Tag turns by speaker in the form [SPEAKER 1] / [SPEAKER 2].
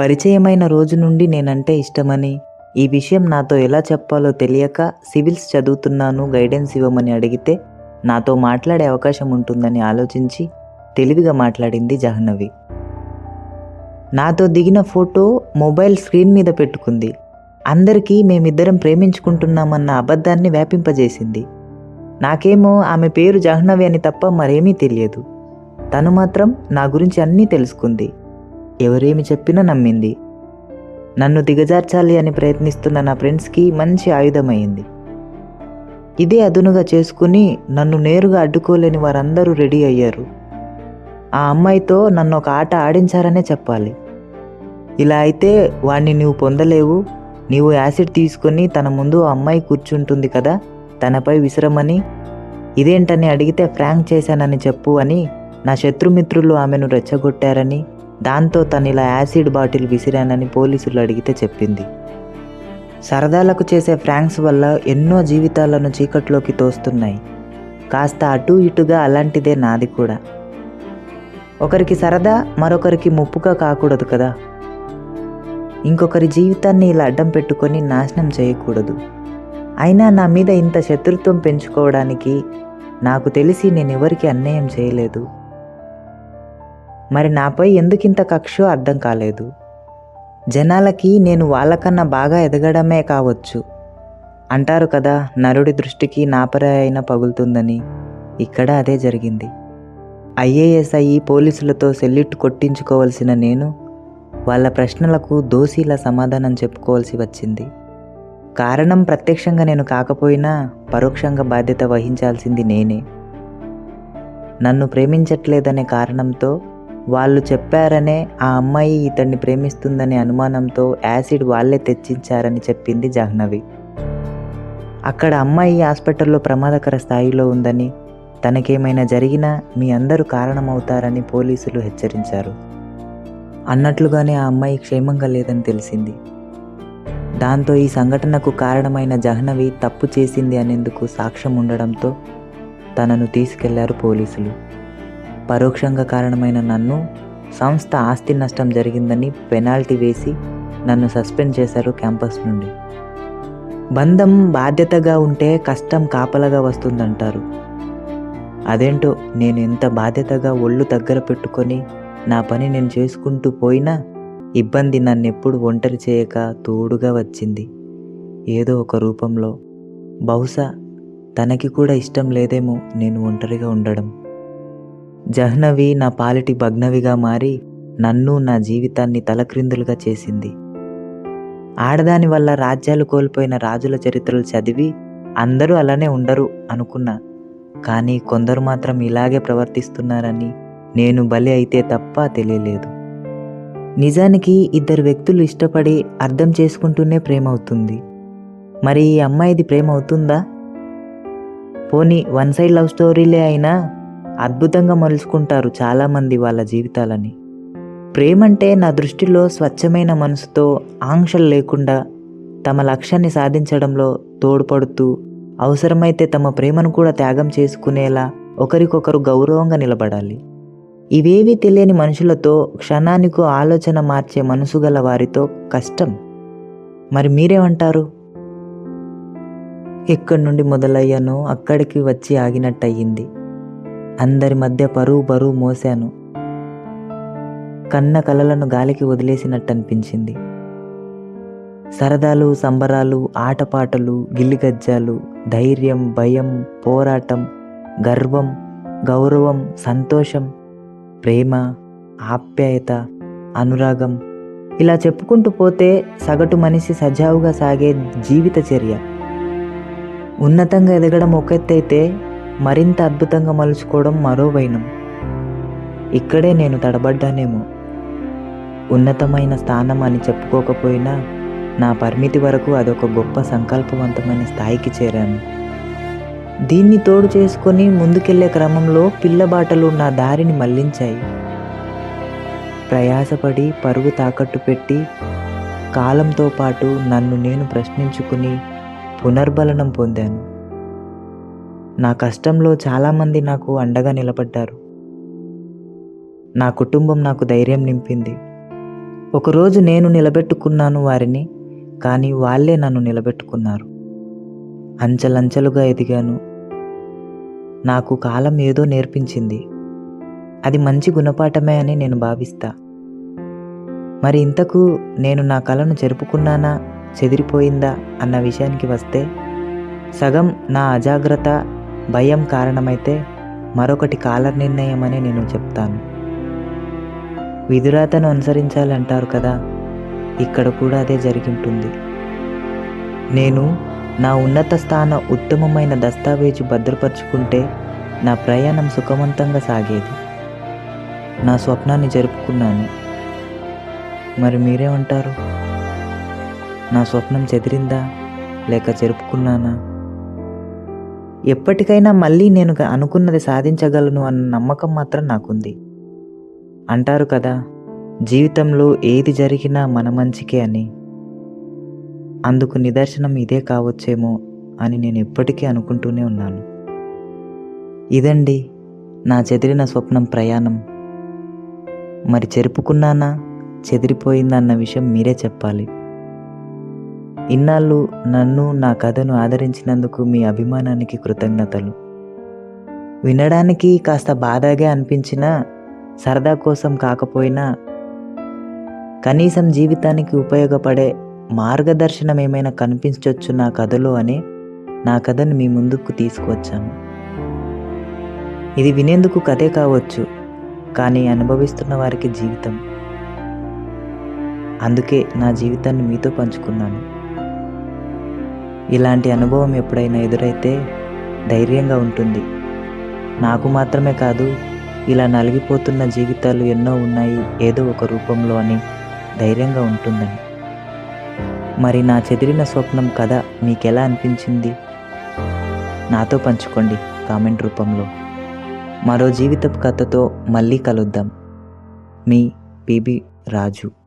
[SPEAKER 1] పరిచయమైన రోజు నుండి నేనంటే ఇష్టమని. ఈ విషయం నాతో ఎలా చెప్పాలో తెలియక సివిల్స్ చదువుతున్నాను గైడెన్స్ ఇవ్వమని అడిగితే నాతో మాట్లాడే అవకాశం ఉంటుందని ఆలోచించి తెలివిగా మాట్లాడింది జాహ్నవి. నాతో దిగిన ఫోటో మొబైల్ స్క్రీన్ మీద పెట్టుకుంది. అందరికీ మేమిద్దరం ప్రేమించుకుంటున్నామన్న అబద్ధాన్ని వ్యాపింపజేసింది. నాకేమో ఆమె పేరు జాహ్నవి అని తప్ప మరేమీ తెలియదు. తను మాత్రం నా గురించి అన్నీ తెలుసుకుంది. ఎవరేమి చెప్పినా నమ్మింది. నన్ను దిగజార్చాలి అని ప్రయత్నిస్తున్న నా ఫ్రెండ్స్కి మంచి ఆయుధమైంది ఇదే అదునుగా చేసుకుని నన్ను నేరుగా అడ్డుకోలేని వారందరూ రెడీ అయ్యారు. ఆ అమ్మాయితో నన్ను ఒక ఆట ఆడించారనే చెప్పాలి. ఇలా అయితే వాణ్ణి నువ్వు పొందలేవు. నీవు యాసిడ్ తీసుకొని తన ముందు ఆ అమ్మాయి కూర్చుంటుంది కదా తనపై విసరమని ఇదేంటని అడిగితే ఫ్రాంక్ చేశానని చెప్పు అని నా శత్రుమిత్రులు ఆమెను రెచ్చగొట్టారని దాంతో తను ఇలా యాసిడ్ బాటిల్ విసిరానని పోలీసులు అడిగితే చెప్పింది. సరదాలకు చేసే ఫ్రాంక్స్ వల్ల ఎన్నో జీవితాలను చీకట్లోకి తోస్తున్నాయి. కాస్త అటు ఇటుగా అలాంటిదే నాది కూడా. ఒకరికి సరదా మరొకరికి ముప్పుగా కాకూడదు కదా. ఇంకొకరి జీవితాన్ని ఇలా అడ్డం పెట్టుకొని నాశనం చేయకూడదు. అయినా నా మీద ఇంత శత్రుత్వం పెంచుకోవడానికి నాకు తెలిసి నేను ఎవరికి అన్యాయం చేయలేదు. మరి నాపై ఎందుకింత కక్షో అర్థం కాలేదు. జనాలకి నేను వాళ్ళకన్నా బాగా ఎదగడమే కావచ్చు. అంటారు కదా నరుడి దృష్టికి నాపరే అయినా పగులుతుందని. ఇక్కడ అదే జరిగింది. ఐఏఎస్ అయ్యి పోలీసులతో సెల్యూట్ కొట్టించుకోవలసిన నేను వాళ్ళ ప్రశ్నలకు దోషిలా సమాధానం చెప్పుకోవాల్సి వచ్చింది. కారణం ప్రత్యక్షంగా నేను కాకపోయినా పరోక్షంగా బాధ్యత వహించాల్సింది నేనే. నన్ను ప్రేమించట్లేదనే కారణంతో వాళ్ళు చెప్పారనే ఆ అమ్మాయి ఇతన్ని ప్రేమిస్తుందనే అనుమానంతో యాసిడ్ వాళ్ళే తెచ్చించారని చెప్పింది జాహ్నవి. అక్కడ అమ్మాయి హాస్పిటల్లో ప్రమాదకర స్థాయిలో ఉందని తనకేమైనా జరిగినా మీ అందరూ కారణమవుతారని పోలీసులు హెచ్చరించారు. అన్నట్లుగానే ఆ అమ్మాయి క్షేమంగా లేదని తెలిసింది. దాంతో ఈ సంఘటనకు కారణమైన జహ్నవి తప్పు చేసింది అనేందుకు సాక్ష్యం ఉండడంతో తనను తీసుకెళ్ళారు పోలీసులు. పరోక్షంగా కారణమైన నన్ను సంస్థ ఆస్తి నష్టం జరిగిందని పెనాల్టీ వేసి నన్ను సస్పెండ్ చేశారు క్యాంపస్ నుండి. బంధం బాధ్యతగా ఉంటే కష్టం కాపలగా వస్తుందంటారు. అదేంటో నేను ఎంత బాధ్యతగా ఒళ్ళు దగ్గర పెట్టుకొని నా పని నేను చేసుకుంటూ పోయినా ఇబ్బంది నన్నెప్పుడు ఒంటరి చేయక తోడుగా వచ్చింది. ఏదో ఒక రూపంలో. బహుశా తనకి కూడా ఇష్టం లేదేమో నేను ఒంటరిగా ఉండడం. జహ్నవి నా పాలిటి భగ్నవిగా మారి నన్ను నా జీవితాన్ని తలక్రిందులుగా చేసింది. ఆడదాని వల్ల రాజ్యాలు కోల్పోయిన రాజుల చరిత్రలు చదివి అందరూ అలానే ఉండరు అనుకున్నా. కానీ కొందరు మాత్రం ఇలాగే ప్రవర్తిస్తున్నారని నేను బలి అయితే తప్ప తెలియలేదు. నిజానికి ఇద్దరు వ్యక్తులు ఇష్టపడి అర్థం చేసుకుంటూనే ప్రేమ అవుతుంది మరి ఈ అమ్మాయిది ప్రేమ అవుతుందా? పోనీ వన్ సైడ్ లవ్ స్టోరీలే అయినా అద్భుతంగా మలుచుకుంటారు చాలామంది వాళ్ళ జీవితాలని. ప్రేమంటే నా దృష్టిలో స్వచ్ఛమైన మనసుతో ఆంక్షలు లేకుండా తమ లక్ష్యాన్ని సాధించడంలో తోడ్పడుతూ అవసరమైతే తమ ప్రేమను కూడా త్యాగం చేసుకునేలా ఒకరికొకరు గౌరవంగా నిలబడాలి. ఇవేవీ తెలియని మనుషులతో క్షణానికో ఆలోచన మార్చే మనసు గల వారితో కష్టం. మరి మీరేమంటారు? ఎక్కడి నుండి మొదలయ్యానో అక్కడికి వచ్చి ఆగినట్టయింది. అందరి మధ్య పరువు బరువు మోసాను కన్న కలలను గాలికి వదిలేసినట్టు అనిపించింది సరదాలు సంబరాలు ఆటపాటలు గిల్లిగజ్జాలు ధైర్యం భయం పోరాటం గర్వం గౌరవం సంతోషం ప్రేమ ఆప్యాయత అనురాగం ఇలా చెప్పుకుంటూ పోతే సగటు మనిషి సజావుగా సాగే జీవిత చర్య. ఉన్నతంగా ఎదగడం ఒక ఎత్తైతే మరింత అద్భుతంగా మలుచుకోవడం మరో వైనం. ఇక్కడే నేను తడబడ్డానేమో. ఉన్నతమైన స్థానం అని చెప్పుకోకపోయినా నా పరిమితి వరకు అదొక గొప్ప సంకల్పవంతమైన స్థాయికి చేరాను. దీన్ని తోడు చేసుకొని ముందుకెళ్ళే క్రమంలో పిల్లబాటలు నా దారిని మళ్ళించాయి. ప్రయాసపడి పరుగు తాకట్టు పెట్టి కాలంతో పాటు నన్ను నేను ప్రశ్నించుకుని పునర్బలనం పొందాను. నా కష్టంలో చాలామంది నాకు అండగా నిలబడ్డారు. నా కుటుంబం నాకు ధైర్యం నింపింది. ఒకరోజు నేను నిలబెట్టుకున్నాను వారిని కానీ వాళ్ళే నన్ను నిలబెట్టుకున్నారు. అంచెలంచెలుగా ఎదిగాను. నాకు కాలం ఏదో నేర్పించింది. అది మంచి గుణపాఠమే అని నేను భావిస్తా. మరి ఇంతకు నేను నా కళను జరుపుకున్నానా చెదిరిపోయిందా అన్న విషయానికి వస్తే సగం నా అజాగ్రత్త భయం కారణమైతే మరొకటి కాల నిర్ణయం అని నేను చెప్తాను. విధురాతను అనుసరించాలంటారు కదా ఇక్కడ కూడా అదే జరిగింటుంది. నేను నా ఉన్నత స్థాన ఉత్తమమైన దస్తావేజు భద్రపరుచుకుంటే నా ప్రయాణం సుఖవంతంగా సాగేది. నా స్వప్నాన్ని జరుపుకున్నాను. మరి మీరేమంటారు? నా స్వప్నం చెదిరిందా లేక జరుపుకున్నానా ఎప్పటికైనా మళ్ళీ నేను అనుకున్నది సాధించగలను అన్న నమ్మకం మాత్రం నాకుంది. అంటారు కదా జీవితంలో ఏది జరిగినా మన మంచికే అని. అందుకు నిదర్శనం ఇదే కావచ్చేమో అని నేను ఎప్పటికీ అనుకుంటూనే ఉన్నాను. ఇదండి నా చెదిరిన స్వప్నం ప్రయాణం. మరి చెరుపుకున్నానా చెదిరిపోయిందన్న విషయం మీరే చెప్పాలి. ఇన్నాళ్ళు నన్ను నా కథను ఆదరించినందుకు మీ అభిమానానికి కృతజ్ఞతలు. వినడానికి కాస్త బాధగా అనిపించినా సరదా కోసం కాకపోయినా కనీసం జీవితానికి ఉపయోగపడే మార్గదర్శనం ఏమైనా కనిపించవచ్చు నా కథలో అని నా కథను మీ ముందుకు తీసుకువచ్చాను. ఇది వినేందుకు కథే కావచ్చు కానీ అనుభవిస్తున్న వారికి జీవితం. అందుకే నా జీవితాన్ని మీతో పంచుకున్నాను. ఇలాంటి అనుభవం ఎప్పుడైనా ఎదురైతే ధైర్యంగా ఉంటుంది. నాకు మాత్రమే కాదు ఇలా నలిగిపోతున్న జీవితాలు ఎన్నో ఉన్నాయి ఏదో ఒక రూపంలో అని ధైర్యంగా ఉంటుందని. మరి నా చెదిరిన స్వప్నం కథ మీకెలా అనిపించింది? నాతో పంచుకోండి కామెంట్ రూపంలో. మరో జీవితపు కథతో మళ్ళీ కలుద్దాం. మీ పిబి రాజు.